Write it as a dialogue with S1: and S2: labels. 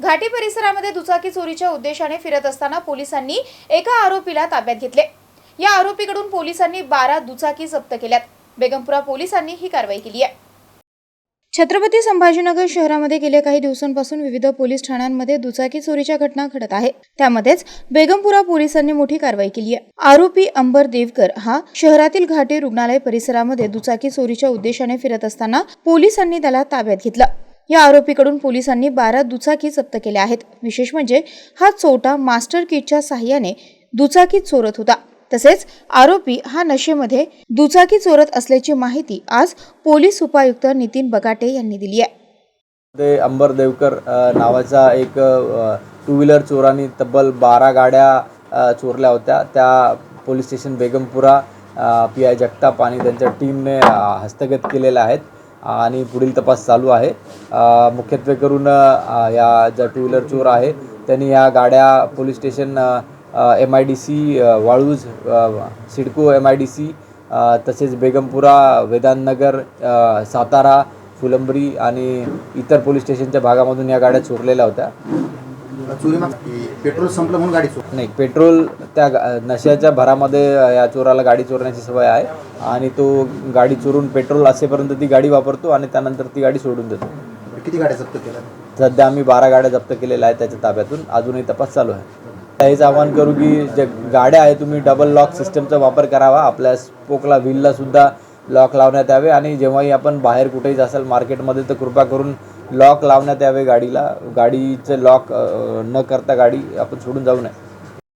S1: घाटी परिसरामध्ये दुचाकी चोरीच्या उद्देशाने फिरत असताना पोलिसांनी एका आरोपीला ताब्यात घेतले. या आरोपीकडून पोलिसांनी बारा दुचाकी जप्त केल्यात. बेगमपुरा पोलिसांनी ही कारवाई केली आहे. छत्रपती संभाजीनगर शहरामध्ये गेल्या काही दिवसांपासून विविध पोलीस ठाण्यांमध्ये दुचाकी चोरीच्या घटना घडत आहे. त्यामध्येच बेगमपुरा पोलिसांनी मोठी कारवाई केली आहे. आरोपी अंबर देवकर हा शहरातील घाटी रुग्णालय परिसरामध्ये दुचाकी चोरीच्या उद्देशाने फिरत असताना पोलिसांनी त्याला ताब्यात घेतलं. या आरोपीकडून पोलिसांनी बारा दुचाकी जप्त केल्या आहेत. विशेष म्हणजे हा चोटा मास्टर किटच्या साह्याने दुचाकी चोरत होता. तसेच आरोपी हा नशेमध्ये दुचाकी चोरत असल्याची माहिती आज पोलीस उपायुक्त नितीन बगाटे यांनी दिली आहे.
S2: ते अंबर देवकर नावाचा एक टू व्हीलर चोरांनी तब्बल बारा गाड्या चोरल्या होत्या. त्या police station Begumpura P I Jagtap आणि त्यांच्या टीमने हस्तगत केलेल्या आहेत आणि पुढील तपास चालू आहे. मुख्यत्वे करून या ज्या टू व्हीलर चोर आहे त्यांनी या गाड्या police station M I D C Waluj CIDCO M I D C तसेच बेगमपुरा वेदांतनगर सातारा फुलंब्री आणि इतर पोलीस स्टेशनच्या भागामधून या गाड्या चोरलेल्या होत्या.
S3: पेट्रोल संपलं म्हणून गाडी चोर
S2: नाही पेट्रोल त्या नशेच्या भरामध्ये या चोराला गाडी चोरण्याची सवय आहे आणि तो गाडी चोरून पेट्रोल असेपर्यंत ती गाडी वापरतो आणि त्यानंतर ती गाडी सोडून देतो.
S3: किती गाड्या जप्त केल्या?
S2: सध्या आम्ही बारा गाड्या जप्त केलेल्या आहेत त्याच्या ताब्यातून. अजूनही तपास चालू आहे. हेच आवाहन करू की जे गाड्या आहे तुम्ही डबल लॉक सिस्टमचा वापर करावा. आपल्या स्पोकला व्हीलला सुद्धा लॉक लावण्यात यावे आणि जेव्हाही आपण बाहेर कुठेही जासाल मार्केटमध्ये तर कृपा करून लॉक लावण्यात यावे. गाडीला गाडीचं लॉक न करता गाडी आपण सोडून जाऊ नये.